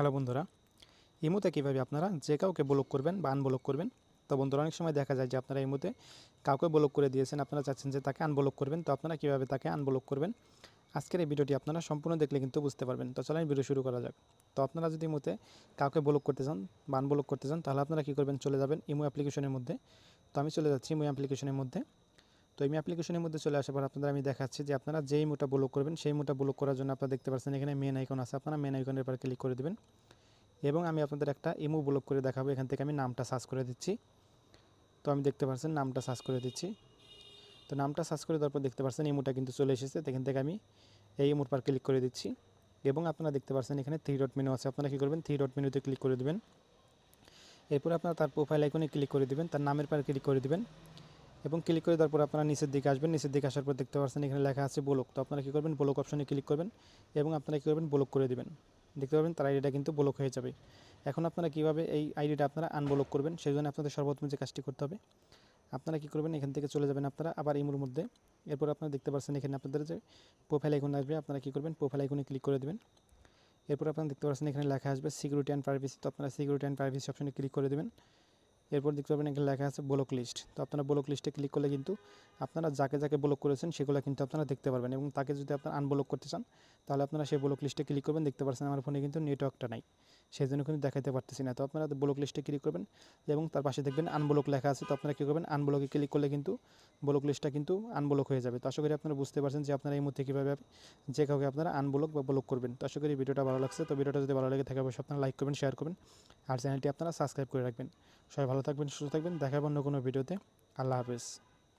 Hello বন্ধুরা ইমোতে কীভাবে আপনারা যে কাউকে ব্লক করবেন বা আনব্লক করবেন? তো বন্ধুরা, অনেক সময় দেখা যায় যে আপনারা ইমোতে কাউকে ব্লক করে দিয়েছেন, আপনারা চাচ্ছেন যে তাকে আনব্লক করবেন, তো আপনারা কীভাবে তাকে আনব্লক করবেন? আজকের এই ভিডিওটি আপনারা সম্পূর্ণ দেখলে কিন্তু বুঝতে পারবেন। তো চলেন ভিডিও শুরু করা যাক। তো আপনারা যদি ইমোতে কাউকে ব্লক করতে চান বা আনব্লক করতে চান, তাহলে আপনারা কী করবেন? চলে যাবেন ইমো অ্যাপ্লিকেশনের মধ্যে। তো আমি চলে যাচ্ছি ইমো অ্যাপ্লিকেশনের মধ্যে। তো ইমো অ্যাপ্লিকেশনের মধ্যে চলে আসার পর আপনাদের আমি দেখাচ্ছি যে আপনারা যেই ইমোটা ব্লক করবেন, সেই ইমোটা ব্লক করার জন্য আপনারা দেখতে পাচ্ছেন এখানে মেন আইকন আছে। আপনারা মেন আইকনের উপর ক্লিক করে দেবেন এবং আমি আপনাদের একটা ইমো ব্লক করে দেখাবো। এখান থেকে আমি নামটা সার্চ করে দিচ্ছি। তো আমি দেখতে পাচ্ছেন নামটা সার্চ করে দিচ্ছি। তো নামটা সার্চ করে দেওয়ার পর দেখতে পাচ্ছেন ইমোটা কিন্তু চলে এসেছে। এখান থেকে আমি এই ইমোর পর ক্লিক করে দিচ্ছি এবং আপনারা দেখতে পাচ্ছেন এখানে থ্রি ডট মেনু আছে। আপনারা কী করবেন? থ্রি ডট মেনুতে ক্লিক করে দেবেন। এরপর আপনারা তার প্রোফাইল আইকনে ক্লিক করে দেবেন। তার নামের পর ক্লিক করে দেবেন। এবং ক্লিক করে তারপর আপনারা নিচের দিকে আসবেন। নিচের দিকে আসার পর দেখতে পাচ্ছেন এখানে লেখা আছে ব্লক তো আপনারা কী করবেন? ব্লক অপশনে ক্লিক করবেন এবং আপনারা কী করবেন? ব্লক করে দেবেন। দেখতে পাবেন তার আইডিটা কিন্তু ব্লক হয়ে যাবে। এখন আপনারা কীভাবে এই আইডিটা আপনারা আনব্লক করবেন? সেই জন্য আপনাদের সর্বপ্রথম যে কাজটি করতে হবে, আপনারা কী করবেন? এখান থেকে চলে যাবেন আপনারা আবার ইমোর মধ্যে। এরপর আপনারা দেখতে পাচ্ছেন এখানে আপনাদের যে প্রোফাইল আইকন আসবে, আপনারা কী করবেন? প্রোফাইল আইকনে ক্লিক করে দেবেন। এরপর আপনারা দেখতে পাচ্ছেন এখানে লেখা আসবে সিকিউরিটি অ্যান্ড প্রাইভেসি তো আপনারা সিকিউরিটি অ্যান্ড প্রাইভেসি অপশনে ক্লিক করে দেবেন। এরপর দেখতে পাবেন এখানে লেখা আছে ব্লক লিস্ট। তো আপনারা ব্লক লিস্টে ক্লিক করলে কিন্তু আপনারা যাকে যাকে ব্লক করেছেন সেগুলো কিন্তু আপনারা দেখতে পারবেন এবং তাকে যদি আপনারা আনব্লক করতে চান, তাহলে আপনারা সেই ব্লক লিস্টে ক্লিক করবেন। দেখতে পাচ্ছেন আমার ফোনে কিন্তু নেটওয়ার্কটা নাই সেই জন্য কিন্তু দেখাতে পারতেছি না। তো আপনারা ব্লক লিস্টে ক্লিক করবেন এবং তার পাশে দেখবেন আনব্লক লেখা আছে। তো আপনারা কী করবেন? আনব্লকে ক্লিক করলে কিন্তু ব্লক লিস্টটা কিন্তু আনব্লক হয়ে যাবে। তো আশা করি আপনারা বুঝতে পারছেন যে আপনারা এই মুহূর্তে কীভাবে যে কাউকে আপনারা আনব্লক বা ব্লক করবেন। তো আশা করি ভিডিওটা ভালো লাগছে। তো ভিডিওটা যদি ভালো লাগে থাকে, অবশ্যই আপনারা লাইক করবেন শেয়ার করবেন। আর চ্যানেলটি আপনারা সাবস্ক্রাইব করে রাখবেন। সবাই ভালো থাকবেন, সুস্থ থাকবেন। দেখাবেন অন্য কোনো ভিডিওতে। আল্লাহ হাফেজ।